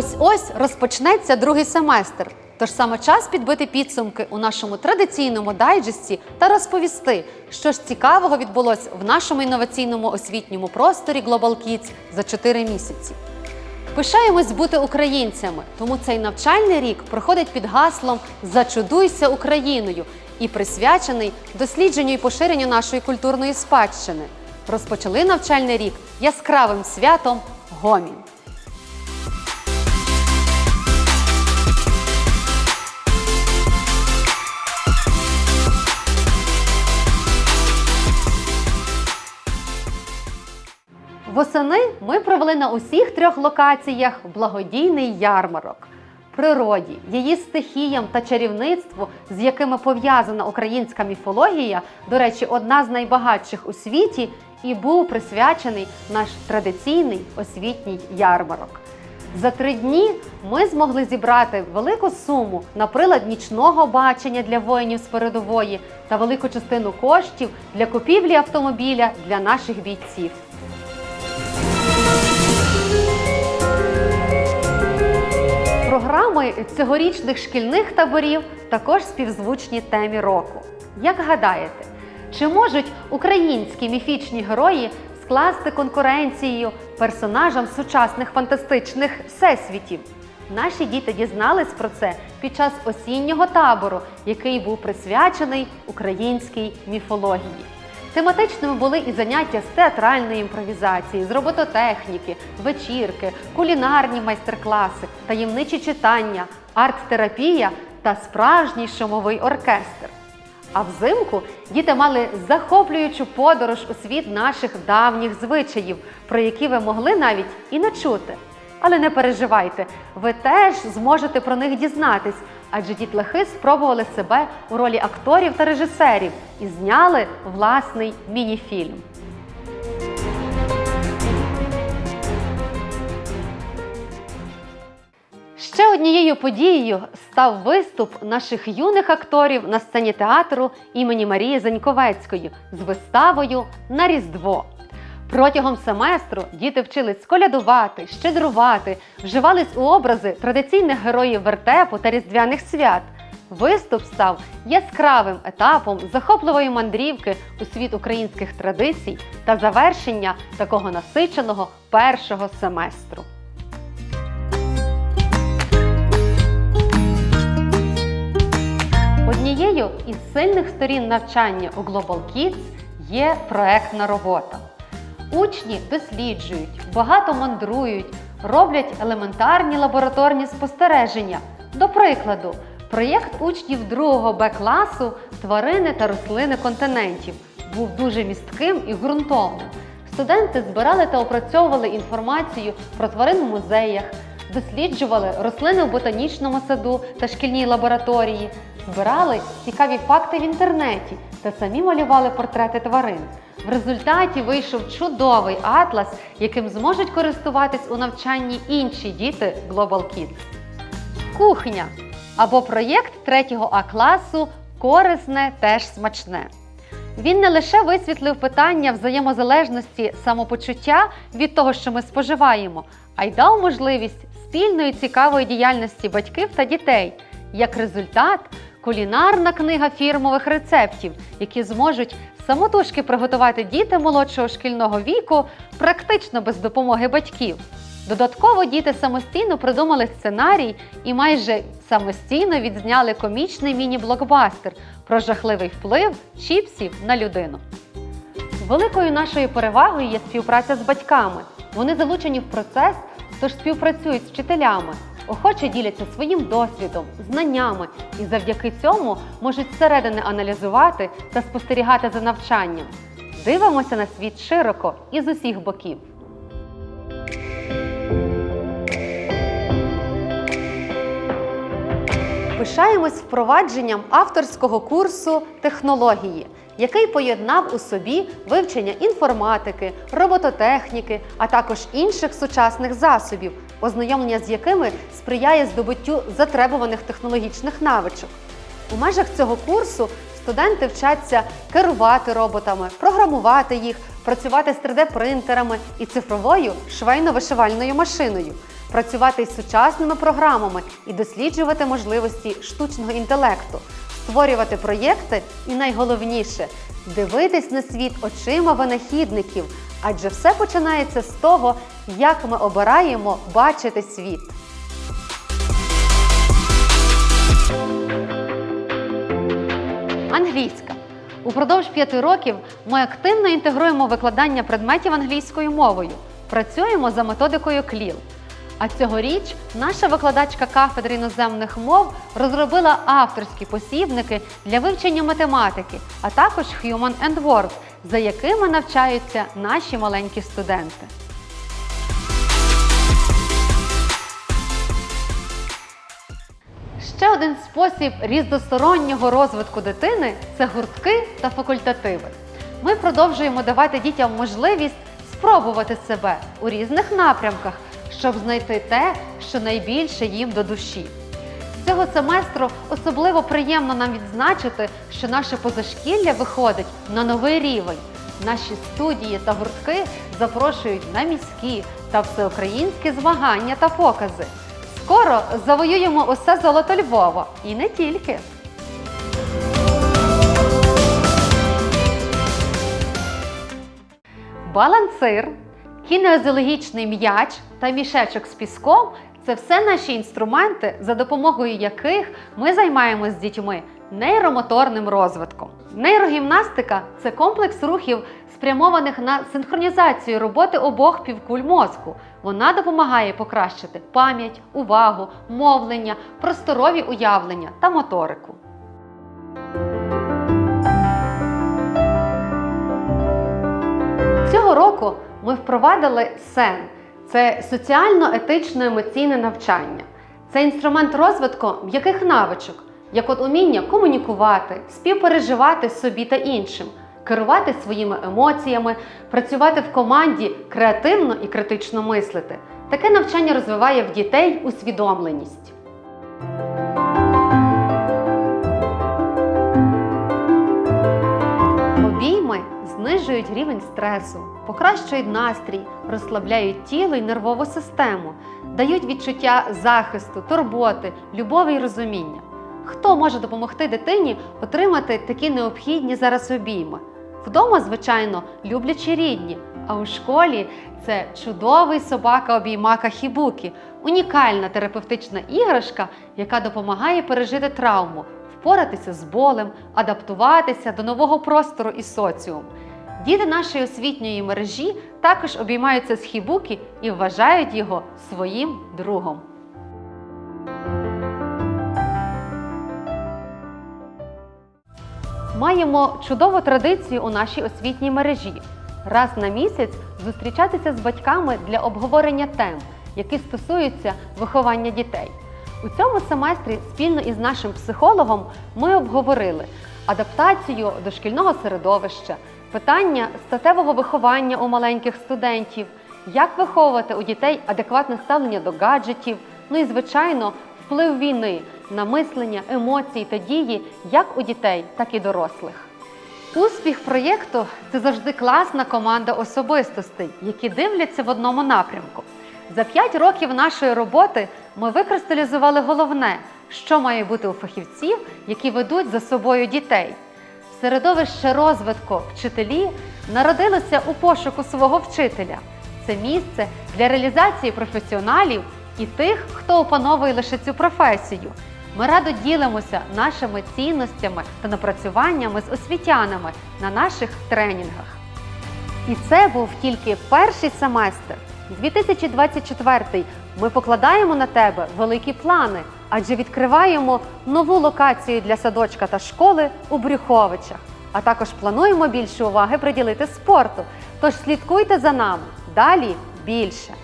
Ось ось розпочнеться другий семестр. Тож саме час підбити підсумки у нашому традиційному дайджесті та розповісти, що ж цікавого відбулось в нашому інноваційному освітньому просторі Global Kids за 4 місяці. Пишаємось бути українцями, тому цей навчальний рік проходить під гаслом Зачудуйся Україною і присвячений дослідженню і поширенню нашої культурної спадщини. Розпочали навчальний рік яскравим святом Гомінь. Восени ми провели на усіх трьох локаціях благодійний ярмарок. Природі, її стихіям та чарівництву, з якими пов'язана українська міфологія, до речі, одна з найбагатших у світі, і був присвячений наш традиційний освітній ярмарок. За три дні ми змогли зібрати велику суму на прилад нічного бачення для воїнів з передової та велику частину коштів для купівлі автомобіля для наших бійців. Програми цьогорічних шкільних таборів також співзвучні темі року. Як гадаєте, чи можуть українські міфічні герої скласти конкуренцію персонажам сучасних фантастичних всесвітів? Наші діти дізнались про це під час осіннього табору, який був присвячений українській міфології. Тематичними були і заняття з театральної імпровізації, з робототехніки, вечірки, кулінарні майстер-класи, таємничі читання, арт-терапія та справжній шумовий оркестр. А взимку діти мали захоплюючу подорож у світ наших давніх звичаїв, про які ви могли навіть і не чути. Але не переживайте, ви теж зможете про них дізнатись, адже дітлахи спробували себе у ролі акторів та режисерів і зняли власний міні-фільм. Ще однією подією став виступ наших юних акторів на сцені театру імені Марії Заньковецької з виставою на Різдво. Протягом семестру діти вчились колядувати, щедрувати, вживались у образи традиційних героїв вертепу та різдвяних свят. Виступ став яскравим етапом захопливої мандрівки у світ українських традицій та завершення такого насиченого першого семестру. Однією із сильних сторін навчання у Global Kids є проектна робота. Учні досліджують, багато мандрують, роблять елементарні лабораторні спостереження. До прикладу, проєкт учнів 2 Б класу Тварини та рослини континентів був дуже містким і ґрунтовним. Студенти збирали та опрацьовували інформацію про тварин в музеях, досліджували рослини в ботанічному саду та шкільній лабораторії, збирали цікаві факти в інтернеті та самі малювали портрети тварин. В результаті вийшов чудовий атлас, яким зможуть користуватись у навчанні інші діти Global Kids. Кухня або проєкт 3 А класу Корисне теж смачне. Він не лише висвітлив питання взаємозалежності самопочуття від того, що ми споживаємо, а й дав можливість спільної цікавої діяльності батьків та дітей. Як результат, кулінарна книга фірмових рецептів, які зможуть самотужки приготувати діти молодшого шкільного віку, практично без допомоги батьків. Додатково діти самостійно придумали сценарій і майже самостійно відзняли комічний міні-блокбастер про жахливий вплив чіпсів на людину. Великою нашою перевагою є співпраця з батьками. Вони залучені в процес, тож співпрацюють з вчителями, охоче діляться своїм досвідом, знаннями і завдяки цьому можуть зсередини аналізувати та спостерігати за навчанням. Дивимося на світ широко і з усіх боків. Пишаємось впровадженням авторського курсу технології, який поєднав у собі вивчення інформатики, робототехніки, а також інших сучасних засобів, ознайомлення з якими сприяє здобуттю затребуваних технологічних навичок. У межах цього курсу студенти вчаться керувати роботами, програмувати їх, працювати з 3D-принтерами і цифровою швейно-вишивальною машиною. працювати із сучасними програмами і досліджувати можливості штучного інтелекту, створювати проєкти і найголовніше дивитись на світ очима винахідників, адже все починається з того, як ми обираємо бачити світ. Англійська. Упродовж п'яти років ми активно інтегруємо викладання предметів англійською мовою. Працюємо за методикою CLIL. А цьогоріч наша викладачка кафедри іноземних мов розробила авторські посібники для вивчення математики, а також Human and Words, за якими навчаються наші маленькі студенти. Ще один спосіб різностороннього розвитку дитини це гуртки та факультативи. Ми продовжуємо давати дітям можливість спробувати себе у різних напрямках, щоб знайти те, що найбільше їм до душі. Цього семестру особливо приємно нам відзначити, що наше позашкілля виходить на новий рівень. Наші студії та гуртки запрошують на міські та всеукраїнські змагання та покази. Скоро завоюємо усе золото Львова і не тільки. Балансир, кінезіологічний м'яч та мішечок з піском це все наші інструменти, за допомогою яких ми займаємося з дітьми нейромоторним розвитком. Нейрогімнастика це комплекс рухів, спрямованих на синхронізацію роботи обох півкуль мозку. Вона допомагає покращити пам'ять, увагу, мовлення, просторові уявлення та моторику. Цього року ми впровадили СЕН це соціально-етично емоційне навчання. Це інструмент розвитку м'яких навичок, як от уміння комунікувати, співпереживати собі та іншим, керувати своїми емоціями, працювати в команді, креативно і критично мислити. Таке навчання розвиває в дітей усвідомленість. Обійми знижують рівень стресу, покращують настрій, розслабляють тіло і нервову систему, дають відчуття захисту, турботи, любові і розуміння. Хто може допомогти дитині отримати такі необхідні зараз обійми? Вдома, звичайно, люблячі рідні, а у школі це чудовий собака-обіймака Хібукі, унікальна терапевтична іграшка, яка допомагає пережити травму, впоратися з болем, адаптуватися до нового простору і соціуму. Діти нашої освітньої мережі також обіймаються з хібукі і вважають його своїм другом. Маємо чудову традицію у нашій освітній мережі. Раз на місяць зустрічатися з батьками для обговорення тем, які стосуються виховання дітей. У цьому семестрі спільно із нашим психологом ми обговорили адаптацію до шкільного середовища, питання статевого виховання у маленьких студентів, як виховувати у дітей адекватне ставлення до гаджетів, ну і, звичайно, вплив війни на мислення, емоції та дії як у дітей, так і дорослих. Успіх проєкту це завжди класна команда особистостей, які дивляться в одному напрямку. За 5 років нашої роботи ми викристалізували головне, що має бути у фахівців, які ведуть за собою дітей. Середовище розвитку вчителі народилося у пошуку свого вчителя. Це місце для реалізації професіоналів і тих, хто опановує лише цю професію. Ми радо ділимося нашими цінностями та напрацюваннями з освітянами на наших тренінгах. І це був тільки перший семестр. 2024 ми покладаємо на тебе великі плани, адже відкриваємо нову локацію для садочка та школи у Брюховичах. А також плануємо більше уваги приділити спорту. Тож слідкуйте за нами. Далі більше.